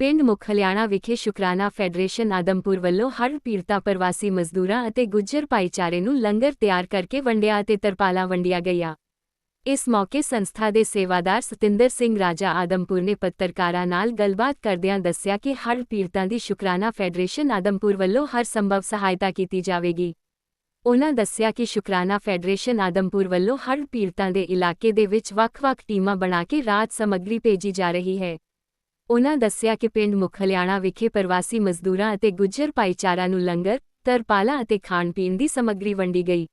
ਪਿੰਡ ਮੁਖਲਿਆਣਾ ਵਿਖੇ ਸ਼ੁਕਰਾਨਾ ਫੈਡਰੇਸ਼ਨ ਆਦਮਪੁਰ ਵੱਲੋਂ ਹੜ੍ਹ ਪੀੜਤਾ, ਪ੍ਰਵਾਸੀ ਮਜ਼ਦੂਰਾਂ ਅਤੇ ਗੁੱਜਰ ਭਾਈਚਾਰੇ ਨੂੰ ਲੰਗਰ ਤਿਆਰ ਕਰਕੇ ਵੰਡਿਆ ਅਤੇ ਤਰਪਾਲਾਂ ਵੰਡੀਆਂ ਗਈਆਂ। ਇਸ ਮੌਕੇ ਸੰਸਥਾ ਦੇ ਸੇਵਾਦਾਰ ਸਤਿੰਦਰ ਸਿੰਘ ਰਾਜਾ ਆਦਮਪੁਰ ਨੇ ਪੱਤਰਕਾਰਾਂ ਨਾਲ ਗੱਲਬਾਤ ਕਰਦਿਆਂ ਦੱਸਿਆ ਕਿ ਹੜ੍ਹ ਪੀੜਤਾਂ ਦੀ ਸ਼ੁਕਰਾਨਾ ਫੈਡਰੇਸ਼ਨ ਆਦਮਪੁਰ ਵੱਲੋਂ ਹਰ ਸੰਭਵ ਸਹਾਇਤਾ ਕੀਤੀ ਜਾਵੇਗੀ। ਉਨ੍ਹਾਂ ਦੱਸਿਆ ਕਿ ਸ਼ੁਕਰਾਨਾ ਫੈਡਰੇਸ਼ਨ ਆਦਮਪੁਰ ਵੱਲੋਂ ਹੜ੍ਹ ਪੀੜਤਾਂ ਦੇ ਇਲਾਕੇ ਦੇ ਵਿੱਚ ਵੱਖ-ਵੱਖ ਟੀਮਾਂ ਬਣਾ ਕੇ ਰਾਹਤ ਸਮੱਗਰੀ ਭੇਜੀ ਜਾ ਰਹੀ ਹੈ। ਉਨ੍ਹਾਂ ਦੱਸਿਆ ਕਿ ਪਿੰਡ ਮੁਖਲਿਆਣਾ ਵਿਖੇ ਪ੍ਰਵਾਸੀ ਮਜ਼ਦੂਰਾਂ ਅਤੇ ਗੁੱਜਰ ਭਾਈਚਾਰਾ ਨੂੰ ਲੰਗਰ, ਤਰਪਾਲਾਂ ਅਤੇ ਖਾਣ-ਪੀਣ ਦੀ ਸਮੱਗਰੀ ਵੰਡੀ ਗਈ।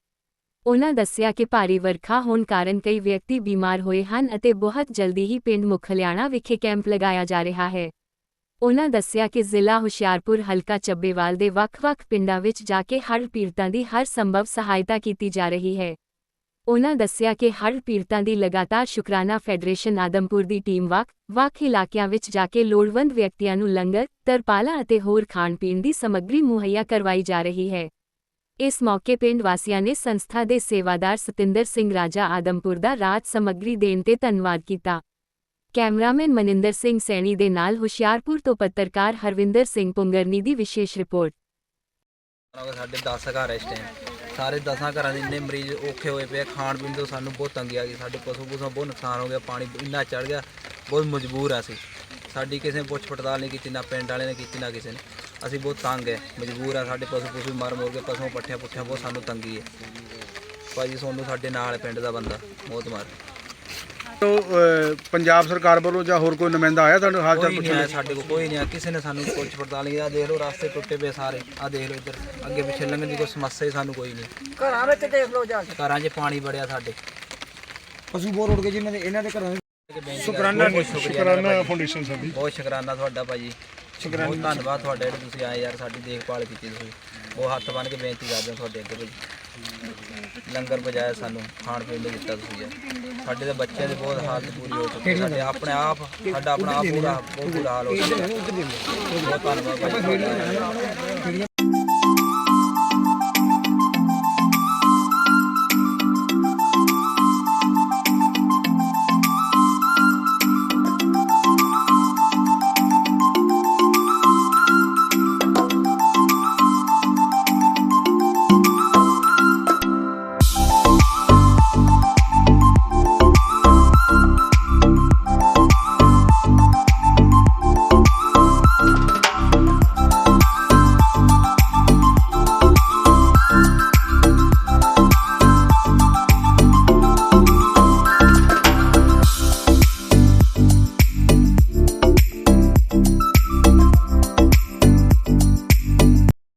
ਉਨ੍ਹਾਂ ਦੱਸਿਆ ਕਿ ਭਾਰੀ ਵਰਖਾ ਹੋਣ ਕਾਰਨ ਕਈ ਵਿਅਕਤੀ ਬਿਮਾਰ ਹੋਏ ਹਨ ਅਤੇ ਬਹੁਤ ਜਲਦੀ ਹੀ ਪਿੰਡ ਮੁਖਲਿਆਣਾ ਵਿਖੇ ਕੈਂਪ ਲਗਾਇਆ ਜਾ ਰਿਹਾ ਹੈ। ਉਨ੍ਹਾਂ ਦੱਸਿਆ ਕਿ ਜ਼ਿਲ੍ਹਾ ਹੁਸ਼ਿਆਰਪੁਰ ਹਲਕਾ ਚੱਬੇਵਾਲ ਦੇ ਵੱਖ-ਵੱਖ ਪਿੰਡਾਂ ਵਿੱਚ ਜਾ ਕੇ ਹੜ੍ਹ ਪੀੜਤਾਂ ਦੀ ਹਰ ਸੰਭਵ ਸਹਾਇਤਾ ਕੀਤੀ ਜਾ ਰਹੀ ਹੈ। ਉਨ੍ਹਾਂ ਦੱਸਿਆ ਕਿ ਹੜ੍ਹ ਪੀੜਤਾਂ ਦੀ ਲਗਾਤਾਰ ਸ਼ੁਕਰਾਨਾ ਫੈਡਰੇਸ਼ਨ ਆਦਮਪੁਰ ਦੀ ਟੀਮ ਵੱਖ-ਵੱਖ ਇਲਾਕਿਆਂ ਵਿੱਚ ਜਾ ਕੇ ਲੋੜਵੰਦ ਵਿਅਕਤੀਆਂ ਨੂੰ ਲੰਗਰ, ਤਰਪਾਲਾਂ ਅਤੇ ਹੋਰ ਖਾਣ-ਪੀਣ ਦੀ ਸਮੱਗਰੀ ਮੁਹੱਈਆ ਕਰਵਾਈ ਜਾ ਰਹੀ ਹੈ। ਇਸ ਮੌਕੇ ਪਿੰਡ ਵਾਸੀਆਂ ਨੇ ਸੰਸਥਾ ਦੇ ਸੇਵਾਦਾਰ ਸਤਿੰਦਰ ਸਿੰਘ ਰਾਜਾ ਆਦਮਪੁਰ ਦਾ ਰਾਹਤ ਸਮੱਗਰੀ ਦੇਣ ਤੇ ਧੰਨਵਾਦ ਕੀਤਾ। ਕੈਮਰਾਮੈਨ ਮਨਿੰਦਰ ਸਿੰਘ ਸੈਣੀ ਦੇ ਨਾਲ ਹੁਸ਼ਿਆਰਪੁਰ ਤੋਂ ਪੱਤਰਕਾਰ ਹਰਵਿੰਦਰ ਸਿੰਘ ਪੁੰਗਰਨੀ ਦੀ ਵਿਸ਼ੇਸ਼ ਰਿਪੋਰਟ ਸਾਡੇ 10 ਘਰ ਇਸ ਟਾਈਮ ਸਾਰੇ 10 ਘਰਾਂ ਦੇ ਇੰਨੇ ਮਰੀਜ਼ ਔਖੇ ਹੋਏ ਪਏ ਆ, ਖਾਣ ਪੀਣ ਤੋਂ ਸਾਨੂੰ ਬਹੁਤ ਤੰਗੀ ਆ ਗਈ ਸਾਡੇ ਪਸ਼ੂ ਪਸ਼ੂ ਬਹੁਤ ਨੁਕਸਾਨ ਹੋ ਗਿਆ ਪਾਣੀ ਇੰਨਾ ਚੜ ਗਿਆ ਬਹੁਤ ਮਜਬੂਰ ਆ ਅਸੀਂ। ਸਾਡੀ ਕਿਸੇ ਨੇ ਪੁੱਛ ਪੜਤਾਲ ਨਹੀਂ ਕੀਤੀ ਨਾ ਪਿੰਡ ਵਾਲੇ ਨੇ ਕੀਤੀ ਨਾ ਕਿਸੇ ਨੇ। ਅਸੀਂ ਬਹੁਤ ਤੰਗ ਹੈ ਮਜਬੂਰ ਆ ਸਾਡੇ ਪਸ਼ੂ ਪਸ਼ੂ ਮਰ ਮੁਰ ਕੇ ਪਸ਼ੂ ਪੱਠਿਆਂ ਪੁੱਠਿਆਂ ਬਹੁਤ ਸਾਨੂੰ ਤੰਗੀ ਹੈ। ਭਾਜੀ ਸੋਨੂੰ ਸਾਡੇ ਨਾਲ ਹੈ ਪਿੰਡ ਦਾ ਬੰਦਾ ਬਹੁਤ ਮਾਰ ਤੋਂ ਪੰਜਾਬ ਸਰਕਾਰ ਵੱਲੋਂ ਜਾਂ ਹੋਰ ਕੋਈ ਨੁਮਾਇੰਦਾ ਆਇਆ ਤੁਹਾਡੇ ਹਾਲ ਚਾਲ ਕੋਈ ਨਹੀਂ ਪੁੱਛਣ ਆਇਆ ਲਈ ਸਾਡੇ ਕੋਲ ਕੋਈ ਨਹੀਂ ਆਇਆ। ਕਿਸੇ ਨੇ ਸਾਨੂੰ ਪੁੱਛ ਪੜਤਾਲ ਨਹੀਂ ਆ ਦੇਖ ਲਓ ਰਸਤੇ ਟੁੱਟੇ ਪਏ ਸਾਰੇ। ਆ ਦੇਖ ਲਓ ਇੱਧਰ ਅੱਗੇ ਪਿੱਛੇ ਲੰਘਣ ਦੀ ਕੋਈ ਸਮੱਸਿਆ ਹੀ ਸਾਨੂੰ ਕੋਈ ਨਹੀਂ। ਘਰਾਂ ਵਿੱਚ ਦੇਖ ਲਓ ਜਾ ਕੇ। ਘਰਾਂ 'ਚ ਪਾਣੀ ਵੜਿਆ ਸਾਡੇ। ਪਸ਼ੂ ਬੋਰ ਉੱਡ ਗਏ ਜਿਨ੍ਹਾਂ ਦੇ ਇਹਨਾਂ ਦੇ ਘਰਾਂ ਸ਼ੁਕਰਾਨਾ ਸ਼ੁਕਰਾਨਾ ਫਾਊਂਡੇਸ਼ਨ ਸਾਡੀ ਬਹੁਤ ਸ਼ੁਕਰਾਨਾ ਤੁਹਾਡਾ ਭਾਜੀ ਬਹੁਤ ਧੰਨਵਾਦ ਤੁਹਾਡਾ ਜਿਹੜੇ ਤੁਸੀਂ ਆਏ ਯਾਰ ਸਾਡੀ ਦੇਖਭਾਲ ਕੀਤੀ ਤੁਸੀਂ। ਉਹ ਹੱਥ ਬੰਨ ਕੇ ਬੇਨਤੀ ਕਰਦੇ ਹਾਂ ਤੁਹਾਡੇ ਅੱਗੇ ਭਾਜੀ ਲੰਗਰ ਬਜਾਇਆ ਸਾਨੂੰ, ਖਾਣ ਪੀਣ ਲਈ ਦਿੱਤਾ ਤੁਸੀਂ ਯਾਰ ਸਾਡੇ ਤਾਂ ਬੱਚਿਆਂ ਦੀ ਬਹੁਤ ਹਾਲਤ ਪੂਰੀ ਹੋ ਚੁੱਕੀ ਹੈ। ਸਾਡੇ ਆਪਣੇ ਆਪ, ਸਾਡਾ ਆਪਣਾ ਆਪ ਪੂਰਾ, ਬਹੁਤ ਬੁਰਾ ਹਾਲ ਹੋ ਚੁੱਕਾ ਹੈ। ਬਹੁਤ ਧੰਨਵਾਦ ਭਾਜੀ ਤੁਹਾਡਾ।